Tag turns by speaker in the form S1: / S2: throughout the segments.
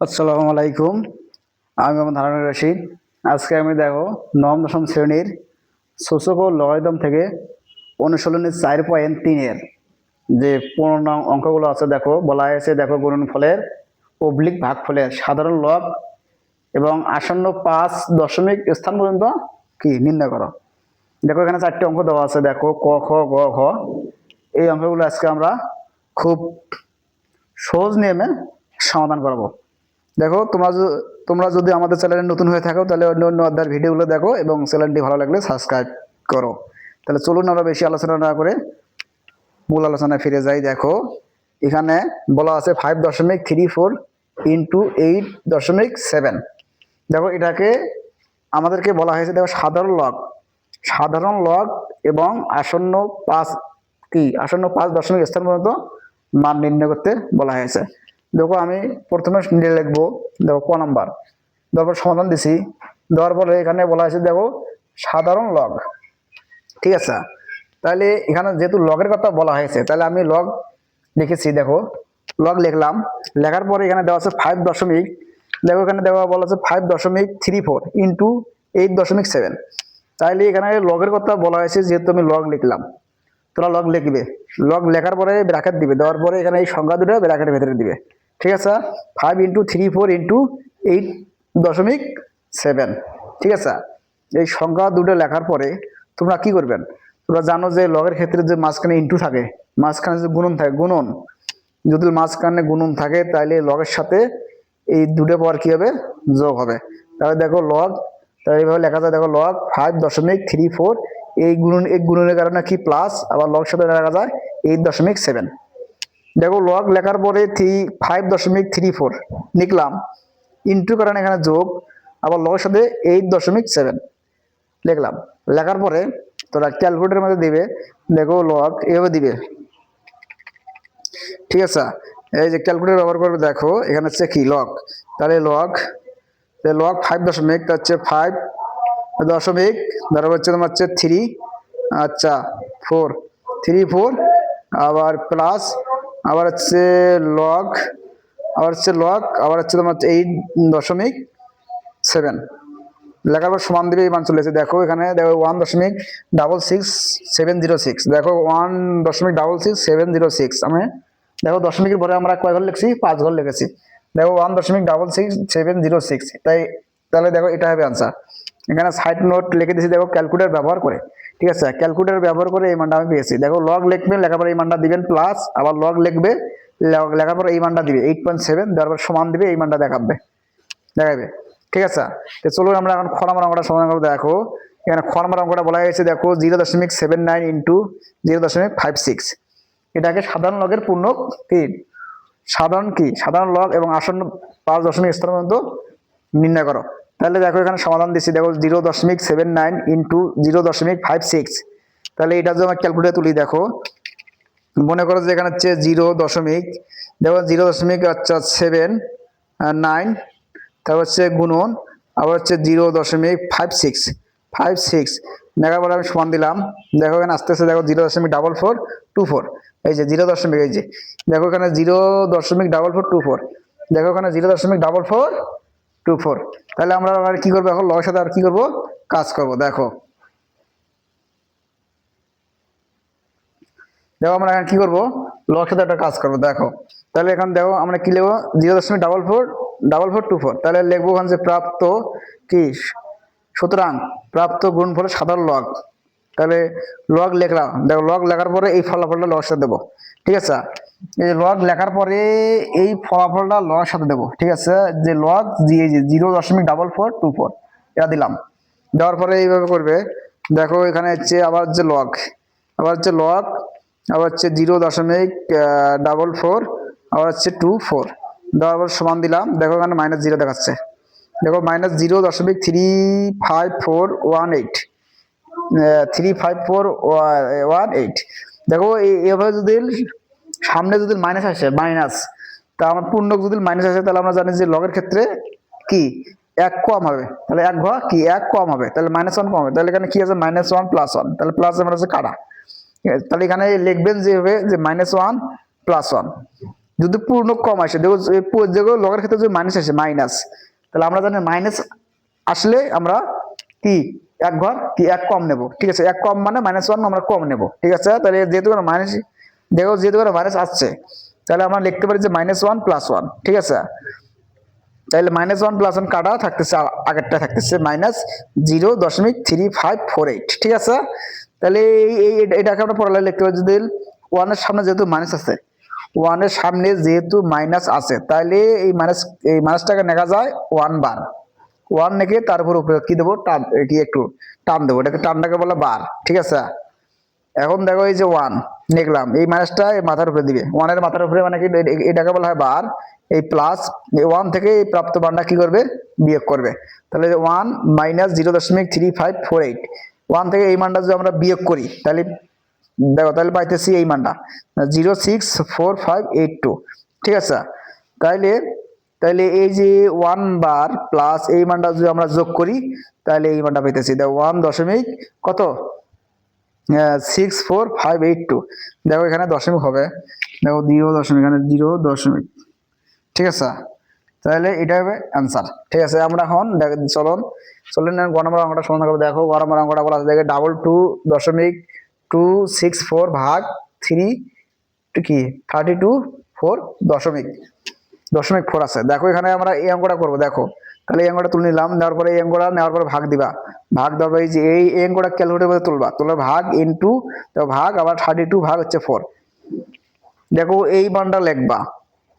S1: আসসালামু আলাইকুম। আমি মোহাম্মদ হারুন রশিদ। আজকে আমি দেখো নবম, দশম শ্রেণির শোষক ও থেকে অনুশীলনের চার পয়েন্ট তিনের যে পূর্ণ অঙ্কগুলো আছে, দেখো, বলা হয়েছে, দেখো, গুণন ফলের অবলিক ভাগ ফলের সাধারণ লগ এবং আসন্ন পাঁচ দশমিক স্থান পর্যন্ত কি? নির্ণয় করো। দেখো, এখানে চারটি অঙ্ক দেওয়া আছে, দেখো, ক, খ, গ, ঘ। এই অঙ্কগুলো আজকে আমরা খুব সহজ নিয়মে সমাধান করব। দেখো, তোমরা তোমরা যদি আমাদের চ্যানেলে নতুন হয়ে থাকো, তাহলে অন্য অন্য অধ্যায়ের ভিডিওগুলো দেখো এবং চ্যানেলটি ভালো লাগলে সাবস্ক্রাইব করো। তাহলে চলুন আমরা বেশি আলোচনা না করে মূল আলোচনায় ফিরে যাই। দেখো, এখানে বলা আছে ফাইভ দশমিক থ্রি ফোর ইন্টু এইট দশমিক সেভেন দেখো, এটাকে আমাদেরকে বলা হয়েছে, দেখো, সাধারণ লগ সাধারণ লগ এবং আসন্ন পাঁচ কি? আসন্ন পাঁচ দশমিক স্থান পর্যন্ত মান নির্ণয় করতে বলা হয়েছে। দেখো আমি প্রথমে লিখব, দেখো ক নাম্বার। তারপর সমাধান দিছি। দেওয়ার পরে এখানে বলা হয়েছে, দেখো সাধারণ লগ ঠিক আছে? তাহলে এখানে যেহেতু লগের কথা বলা হয়েছে, তাহলে আমি লগ লিখেছি, দেখো। লগ লিখলাম, লেখার পরে এখানে দেওয়া আছে ফাইভ দশমিক, দেখো এখানে দেওয়া বলা আছে ফাইভ দশমিক থ্রি ফোর ইন্টু এইট দশমিক সেভেন তাইলে এখানে লগের কথা বলা হয়েছে, যেহেতু আমি লগ লিখলাম। তোরা লগ লিখবে। লগ লেখার পরে ব্র্যাকেট দিবে, দেওয়ার পরে এখানে এই সংখ্যা দুটো ব্র্যাকেটের ভেতরে দিবে। ঠিক আছে? Five into three four into eight দশমিক সেভেন ঠিক আছে? এই সংখ্যা দুটো লেখার পরে তোমরা কি করবেন? তোমরা জানো যে লগের ক্ষেত্রে যে মাঝখানে ইন্টু থাকে, মাঝখানে যে গুণন থাকে, গুণন। যদি মাঝখানে গুণন থাকে তাহলে লগের সাথে এই দুটো পাওয়ার কি হবে? যোগ হবে। তাহলে দেখো লগ তাহলে এইভাবে লেখা যায়, দেখো লগ ফাইভ দশমিক থ্রি ফোর এই গুণন, এই গুণনের কারণে কি প্লাস আবার লগ সাথে লেখা যায় এইট দশমিক সেভেন দেখো লগ লেখার পরে থ্রি ফাইভ দশমিক থ্রি ফোর লিখলাম। ইন্টু কারণ এখানে যোগ, আবার লগের সাথে এইট দশমিক সেভেন লিখলাম। লেখার পরে তোরা ক্যালকুলেটারের মধ্যে দিবে, দেখো লগ এভাবে দিবে। ঠিক আছে? এই যে ক্যালকুলেটর ব্যবহার করবে, দেখো, এখানে হচ্ছে কি লগ তাহলে লগ লগ ফাইভ দশমিক তা হচ্ছে ফাইভ দশমিক, ধরো হচ্ছে তোমার হচ্ছে থ্রি আচ্ছা ফোর থ্রি ফোর আবার প্লাস আবার হচ্ছে লগ আবার হচ্ছে লগ আবার হচ্ছে তোমার হচ্ছে এইট দশমিক সেভেন লেখার পর সমান দিবে এই মান চলে এসেছে। দেখো এখানে, দেখো ওয়ান দশমিক double six seven zero six দেখো ওয়ান দশমিক double six seven zero six আমি, দেখো দশমিকের পরে আমরা কয় ঘর লিখছি? পাঁচ ঘর লিখেছি। দেখো ওয়ান দশমিক double six seven zero six তাই, তাহলে দেখো এটা হবে আনসার এখানে সাইড নোট লিখে দিয়েছি, দেখো ক্যালকুলেটর ব্যবহার করে। ঠিক আছে? ক্যালকুলেটর ব্যবহার করে এই মানটা আমি পেয়েছি। দেখো লগ লিখবেন লেখার পরে এই মানটা দিবেন প্লাস আবার লগ লিখবে লেখার পরে এই মানটা দিবে এইট পয়েন্ট সেভেন দেওয়ার পর সমান দিবে, এই মানটা দেখাবে। দেখাবে? ঠিক আছে? তো চলুন আমরা এখন খ নম্বর অঙ্কটা সমাধান করব। দেখো, এখানে খ নম্বর অঙ্কটা বলা হয়েছে, দেখো জিরো দশমিক সেভেন নাইন ইন্টু জিরো দশমিক ফাইভ সিক্স এটাকে সাধারণ লগের পূর্ণ কি সাধারণ কি? সাধারণ লগ এবং আসন্ন পাঁচ দশমিক স্থান পর্যন্ত নির্ণয় করো। তাহলে দেখো এখানে সমাধান দিচ্ছি দেখো জিরো দশমিক সেভেন নাইন ইন্টু জিরো দশমিক ফাইভ সিক্স। তাহলে এটা যদি আমরা ক্যালকুলেটর তুলি, দেখো। মনে করো যে এখানে হচ্ছে জিরো দশমিক, দেখো জিরো দশমিক আচ্ছা সেভেন নাইন, তারপর হচ্ছে গুণন, আবার হচ্ছে জিরো দশমিক ফাইভ সিক্স। ফাইভ সিক্স, দেখার পরে আমি সমান দিলাম। দেখো এখানে আস্তে আস্তে দেখো জিরো দশমিক ডাবল ফোর, টু ফোর। এই যে জিরো দশমিক, এই যে। দেখো এখানে জিরো দশমিক ডাবল ফোর, টু ফোর। দেখো এখানে জিরো দশমিক ডাবল ফোর টু ফোর। তাহলে আমরা আর কি করব এখন? লগের সাথে আর কি করব? কাজ করব, দেখো। দেখো আমরা এখন কি করব? লগের সাথে একটা কাজ করব, দেখো। তাহলে এখন দেখো আমরা কি লিখব? জিরো দশমিক double four double four two four. তাহলে লিখব ওখানে যে প্রাপ্ত কি? সুতরাং প্রাপ্ত গুণফলের সাধারণ লগ তাহলে লগ লিখলাম। দেখো লগ লেখার পরে এই ফলাফলটা সাথে দেবো। ঠিক আছে? এই লগ লেখার পরে এই ফলাফলটা লগের সাথে দেবো, ঠিক আছে? যে লগ জিরো দশমিক ডাবল ফোর টু ফোর এটা দিলাম। দেওয়ার পরে এইভাবে করবে, দেখো এখানে হচ্ছে আবার হচ্ছে লগ আবার হচ্ছে লগ আবার হচ্ছে জিরো দশমিক ডাবল ফোর আবার হচ্ছে টু ফোর দেওয়ার পর সমান দিলাম, দেখো এখানে মাইনাস জিরো দেখাচ্ছে। দেখো মাইনাস জিরো দশমিক three five four one eight three five four one eight দেখো এভাবে যদি সামনে যদি মাইনাস আসে মাইনাস তা আমার পূর্ণ যদি মাইনাস আসে, তাহলে আমরা জানি যে লগের ক্ষেত্রে কি? এক কম হবে। তাহলে এক ঘর কি? এক কম হবে। তাহলে মাইনাস ওয়ান কম হবে। তাহলে এখানে কি আছে? মাইনাস ওয়ান প্লাস ওয়ান তাহলে প্লাস আমরা কাটা। ঠিক আছে? তাহলে এখানে লিখবেন যে হবে যে মাইনাস ওয়ান প্লাস ওয়ান যদি পূর্ণ কম আসে, দেখো যেগুলো লগের ক্ষেত্রে যদি মাইনাস আসে মাইনাস তাহলে আমরা জানি মাইনাস আসলে আমরা কি? এক ঘর কি? এক কম নেব। ঠিক আছে? এক কম মানে মাইনাস ওয়ান আমরা কম নেব। ঠিক আছে? তাহলে যেহেতু মাইনাস দেখো যেহেতু করে মাইনাস আসছে, তাহলে আমরা লিখতে পারি যে মাইনাস ওয়ান প্লাস ওয়ান ঠিক আছে? তাহলে মাইনাস ওয়ান প্লাস ওয়ান কাটা থাকতেছে আগেরটা থাকতেছে মাইনাস জিরো দশমিক থ্রি ফাইভ ফোর এইট ঠিক আছে? তাহলে এই এটাকে আমরা পড়ালে লিখতে পারি যদি ওয়ানের সামনে যেহেতু মাইনাস আছে ওয়ানের সামনে যেহেতু মাইনাস আছে, তাহলে এই মাইনাস এই মাইনাসটাকে নেওয়া যায় ওয়ান বার ওয়ান নেকে তার উপর উপরে কি দেবো? টান কি একটু টান দেবো, এটাকে টানটাকে বলে বার ঠিক আছে? এখন দেখো এই যে ওয়ান লিখলাম এই মাইনাসটা মাথার উপরে দিবে ওয়ানের মাথার উপরে মানে কি এটাকে বলা হয় বার এই প্লাস ওয়ান থেকে এই প্রাপ্ত মানটা কি করবে? বিয়োগ করবে। তাহলে ওয়ান মাইনাস জিরো দশমিক three five four eight one থেকে এই মানটা যদি আমরা বিয়োগ করি, তাহলে, দেখো, তাহলে পাইতেছি এই মানটা। Zero six four five eight two ঠিক আছে? তাইলে তাহলে এই যে ওয়ান বার প্লাস এই মানটা যদি আমরা যোগ করি, তাহলে এই মানটা পাইতেছি। দেখো ওয়ান দশমিক কত? Six four five eight two দেখো এখানে দশমিক হবে। দেখো জিরো দশমিক, এখানে জিরো দশমিক। ঠিক আছে? তাহলে এটা হবে অ্যান্সার ঠিক আছে, আমরা এখন চলুন। চলুন গ নম্বর অঙ্কটা সমাধান করব দেখো। গ অঙ্কটা বলা আছে। দেখে ডাবল টু দশমিক টু সিক্স ফোর ভাগ থ্রি কি? থার্টি টু ফোর দশমিক। দশমিক ফোর আছে। দেখো এখানে আমরা এই অঙ্কটা করব। দেখো তাহলে এই অঙ্কটা তুলে নিলাম, নেওয়ার পরে এই অঙ্কটা নেওয়ার পরে ভাগ দিবা। ভাগ দেওয়ার পরে যে এই অঙ্কটা ক্যালকুলেটার মধ্যে তুলবা। তোলা ভাগ ইন্টু ভাগ আবার থার্টি টু ভাগ হচ্ছে ফোর দেখো এই মানটা লেখবা।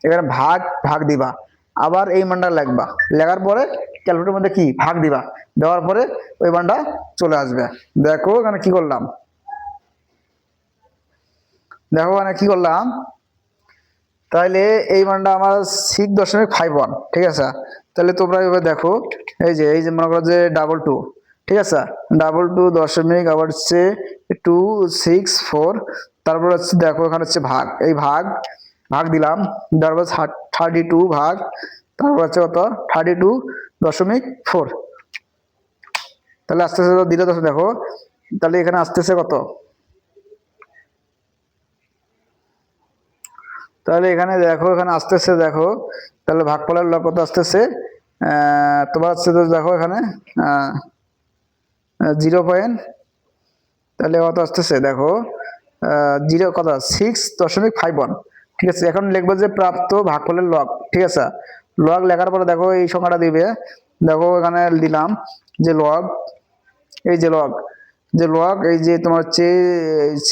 S1: এখানে ভাগ ভাগ দিবা। আবার এই মানটা লেখবা। লেখার পরে ক্যালকুলেটার মধ্যে কি? ভাগ দিবা। দেওয়ার পরে ওই মানটা চলে আসবে। দেখো এখানে কি করলাম? দেখো এখানে কি করলাম? তাহলে এই মানটা আমার সিক্স দশমিক ফাইভ ওয়ান ঠিক আছে? তাহলে তোমরা এবার দেখো, এই যে এই যে মনে করো যে ডাবল টু ঠিক আছে? ডাবল টু দশমিক আবার হচ্ছে টু সিক্স ফোর তারপর হচ্ছে দেখো এখানে হচ্ছে ভাগ, এই ভাগ ভাগ দিলাম তারপর থার্টি টু ভাগ, তারপর হচ্ছে কত? থার্টি টু দশমিক ফোর তাহলে আস্তে আস্তে দিলে দেখো তাহলে এখানে আসতেছে কত? তাহলে এখানে দেখো, এখানে আসতেছে, দেখো। তাহলে ভাগ ভাগফলের লব কত আসতেছে তোমার হচ্ছে তো দেখো এখানে জিরো পয়েন্ট। তাহলে কত আসতেছে, দেখো জিরো কত? সিক্স দশমিক ফাইভ ওয়ান ঠিক আছে, এখন লিখব যে প্রাপ্ত ভাগ ভাগফলের লগ ঠিক আছে? লগ লেখার পরে দেখো এই সংখ্যাটা দিবে। দেখো এখানে দিলাম যে লগ এই যে লগ যে লগ এই যে তোমার হচ্ছে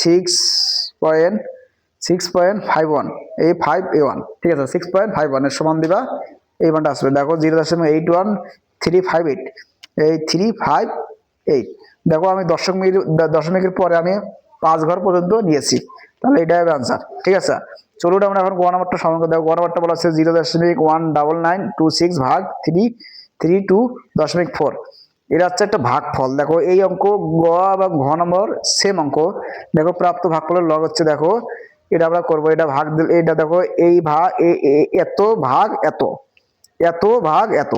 S1: six point six point five one এই ফাইভ এ ওয়ান ঠিক আছে সিক্স পয়েন্ট ফাইভ ওয়ানের সমান দিবা, এই মানটা আসবে, দেখো জিরো দশমিক eight one three five eight এই থ্রি ফাইভ এইট দেখো আমি দশক দশমিক দশমিকের পরে আমি পাঁচ ঘর পর্যন্ত নিয়েছি, তাহলে এটাই হবে আনসার ঠিক আছে, চলুন আমরা এখন গোয়া নাম্বারটা সমান করে গোয়া নাম্বারটা বলা আছে জিরো দশমিক one double nine two six ভাগ থ্রি থ্রি টু দশমিক ফোর এটা হচ্ছে একটা ভাগ ফল দেখো এই অঙ্ক গ এবং ঘ নম্বর সেম অঙ্ক, দেখো প্রাপ্ত ভাগ ফলের লগ হচ্ছে, দেখো এটা আমরা করব, এটা ভাগ দিলে, এটা দেখো, এই ভাগ এত ভাগ, এত। এত ভাগ, এত।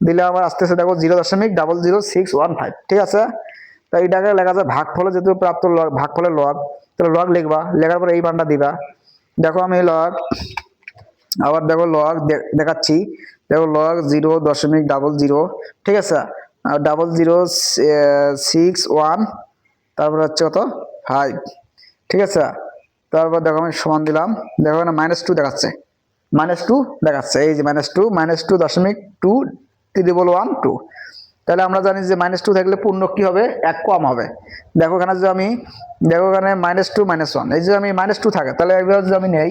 S1: দিলে আমার আস্তে আস্তে দেখো, জিরো দশমিক double zero six one five ঠিক আছে? তা এটাকে লেখা যায় ভাগ ফলে যেহেতু প্রাপ্ত লগ ভাগ ফলে লগ তাহলে লগ লিখবা, লেখার পরে এই মানটা দিবা। দেখো আমি লগ আবার দেখো লগ দেখাচ্ছি। দেখো লগ জিরো দশমিক ডাবল জিরো ঠিক আছে? ডাবল জিরো সিক্স ওয়ান তারপর হচ্ছে কত? ফাইভ ঠিক আছে? তারপর দেখো আমি সমান দিলাম। দেখো এখানে মাইনাস টু দেখাচ্ছে। মাইনাস টু দেখাচ্ছে। এই যে মাইনাস টু মাইনাস টু দশমিক টু ত্রিবল ওয়ান টু তাহলে আমরা জানি যে মাইনাস টু থাকলে পূর্ণ কি হবে? এক কম হবে। দেখো এখানে যদি আমি দেখো এখানে মাইনাস টু মাইনাস ওয়ান এই যে আমি মাইনাস টু থাকে, তাহলে একবার যদি আমি নেই,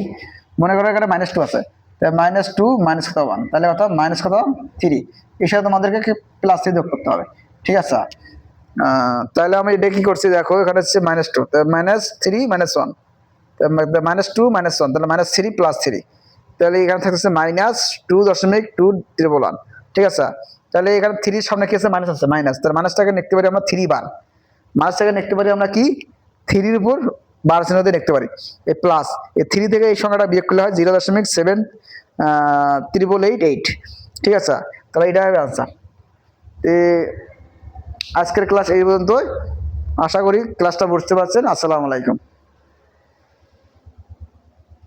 S1: মনে করো এখানে মাইনাস টু আছে। তাহলে মাইনাস টু মাইনাস কত ওয়ান তাহলে কত? মাইনাস কত? থ্রি এর তোমাদেরকে প্লাস থ্রি যোগ করতে হবে। ঠিক আছে? তাহলে আমি এটা কি করছি? দেখো এখানে হচ্ছে minus two minus three minus one minus two minus one তাহলে মাইনাস থ্রি প্লাস থ্রি তাহলে এখানে থাকতেছে মাইনাস টু দশমিক টু ট্রিপল ওয়ান ঠিক আছে? তাহলে এখানে থ্রির সামনে কি আছে? মাইনাস আছে মাইনাস তাহলে মাইনাসটাকে লিখতে পারি আমরা থ্রি বার মাইনাসটাকে লিখতে পারি আমরা কি? থ্রির উপর বার চিহ্ন দিয়ে লিখতে পারি। এই প্লাস এই থ্রি থেকে এই সংখ্যাটা বিয়োগ করলে হয় জিরো দশমিক সেভেন ত্রিপল এইট এইট ঠিক আছে? তাহলে এটা হবে আনসার আজকের ক্লাস এই পর্যন্তই। আশা করি ক্লাসটা বুঝতে পারছেন। আসসালামু আলাইকুম।